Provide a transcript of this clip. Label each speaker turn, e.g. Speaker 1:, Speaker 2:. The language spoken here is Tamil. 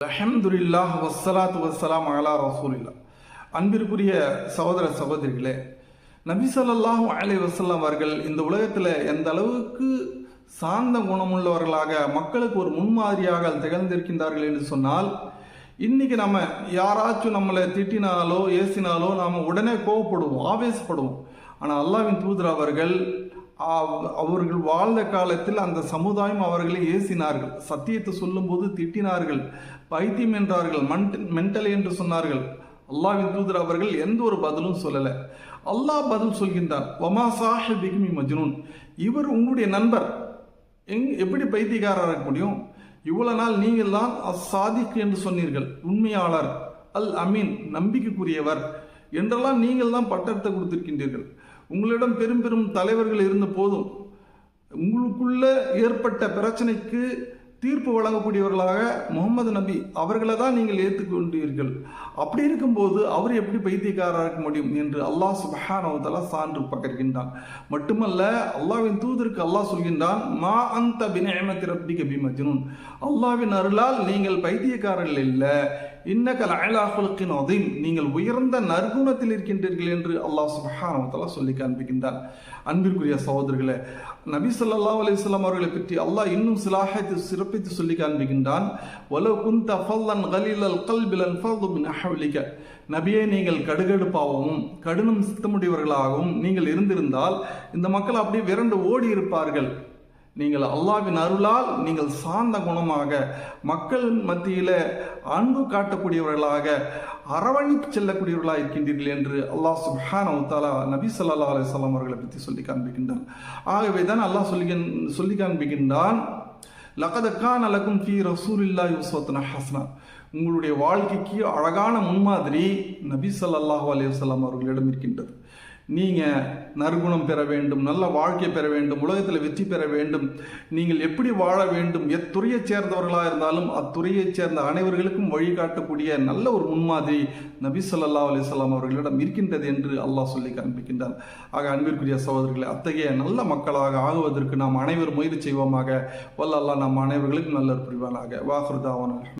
Speaker 1: அஹம்துல்லாஹ் வசலாத் வசலாம் அலா ரசூலில்லா அன்பிற்குரிய சகோதர சகோதரிகளே நபி சொல்லாஹு அலி வசல்லாம் அவர்கள் இந்த உலகத்தில் எந்த அளவுக்கு சார்ந்த குணமுள்ளவர்களாக மக்களுக்கு ஒரு முன்மாதிரியாக திகழ்ந்திருக்கின்றார்கள் என்று சொன்னால் இன்னைக்கு நம்ம யாராச்சும் நம்மளை திட்டினாலோ ஏசினாலோ நாம் உடனே கோவப்படுவோம் ஆவேசப்படுவோம். ஆனால் அல்லாவின் தூதர் அவர்கள் அவர்கள் வாழ்ந்த காலத்தில் அந்த சமுதாயம் அவர்களை ஏசினார்கள். சத்தியத்தை சொல்லும்போது திட்டினார்கள். பைத்தியம் என்றார்கள். மென்டல் என்று சொன்னார்கள். அல்லாஹ் தூதர் அவர்கள் எந்த ஒரு பதிலும் சொல்லலை. அல்லாஹ் பதில் சொல்கின்றார். வமா சாஹிபிகுமி மஜ்னூன். இவர் உங்களுடைய நண்பர். எங் எப்படி பைத்தியக்காரராக இருக்க முடியும்? இவ்வளவு நாள் நீங்கள் தான் அசாதிக் என்று சொன்னீர்கள். உண்மையாளர். அல் அமீன். நம்பிக்கைக்குரியவர். என்றெல்லாம் நீங்கள் தான் பட்டத்தை கொடுத்திருக்கின்றீர்கள். உங்களிடம் பெரும் பெரும் தலைவர்கள் இருந்த போதும். உங்களுக்குள்ள ஏற்பட்ட பிரச்சனைக்கு தீர்ப்பு வழங்கக்கூடியவர்களாக முகமது நபி அவர்களை தான் நீங்கள் ஏற்றுக்கொண்டீர்கள். அப்படி இருக்கும்போது அவர் எப்படி பைத்தியக்காரராக இருக்க முடியும் என்று அல்லாஹ் சுபஹானவத்தால சான்று பகர்கின்றான். மட்டுமல்ல அல்லாவின் தூதருக்கு அல்லாஹ் சொல்கின்றான் மா அந்த பினேமத்தி பி மஜ்னூன் அல்லாஹ்வின் அருளால் நீங்கள் பைத்தியக்காரர்கள் இல்லை. இன்னக்கல் அயலாஹுலுக்கின் அதீம் நீங்கள் உயர்ந்த நற்குணத்தில் இருக்கின்றீர்கள் என்று அல்லாஹ் சுபஹானவதலா சொல்லி காண்பிக்கின்றான். அன்பிற்குரிய சகோதரர்களே நபி சொல்லா அலிஸ்லாம் அவர்களை பற்றி அல்லாஹ் இன்னும் சிலாஹத்தை சிறப்பித்து சொல்லி காண்பிக்கின்றான். வலவ் குந்த ஃபல்லன் கலீலல் கல்பிலன் லன்ஃபது மின் அஹ்லிக. நீங்கள் கடுகடுப்பாகவும் கடினம் சித்தமுடையவர்களாகவும் நீங்கள் இருந்திருந்தால் இந்த மக்கள் அப்படியே விரண்டு ஓடி இருப்பார்கள் நீங்கள் அல்லாவின் அருளால் நீங்கள் சார்ந்த குணமாக மக்கள் மத்தியில் அன்பு காட்டக்கூடியவர்களாக அரவணைக்கு செல்லக்கூடியவர்களாக இருக்கின்றீர்கள் என்று அல்லாஹ் சுஹான் தஆலா நபி ஸல்லல்லாஹு அலிஸ்லாம் அவர்களை பற்றி சொல்லி காண்பிக்கின்றான். ஆகவே தான் அல்லாஹ் சொல்லி சொல்லி காண்பிக்கின்றான் லகத அலக்கும் ஃபி ரசூலில்லா ரசூலில்லாஹி ஹஸ்னா உங்களுடைய வாழ்க்கைக்கு அழகான முன்மாதிரி நபி சல்லாஹூ அலைஹி அவர்களிடம் இருக்கின்றது. நீங்கள் நற்குணம் பெற வேண்டும் நல்ல வாழ்க்கை பெற வேண்டும் உலகத்தில் வெற்றி பெற வேண்டும். நீங்கள் எப்படி வாழ வேண்டும் எத்துறையைச் சேர்ந்தவர்களாக இருந்தாலும் அத்துறையைச் சேர்ந்த அனைவர்களுக்கும் வழிகாட்டக்கூடிய நல்ல ஒரு முன்மாதிரி நபி சொல்லல்லா அலைஹி அவர்களிடம் இருக்கின்றது என்று அல்லாஹ் சொல்லி காண்பிக்கின்றார் ஆக அன்பிற்குரிய சகோதரர்களை அத்தகைய நல்ல மக்களாக ஆகுவதற்கு நாம் அனைவரும் முயற்சி செய்வோமாக. வல்ல அல்லா நம் அனைவர்களுக்கும் நல்ல புரிவானாக. வாஹ்ருதாவான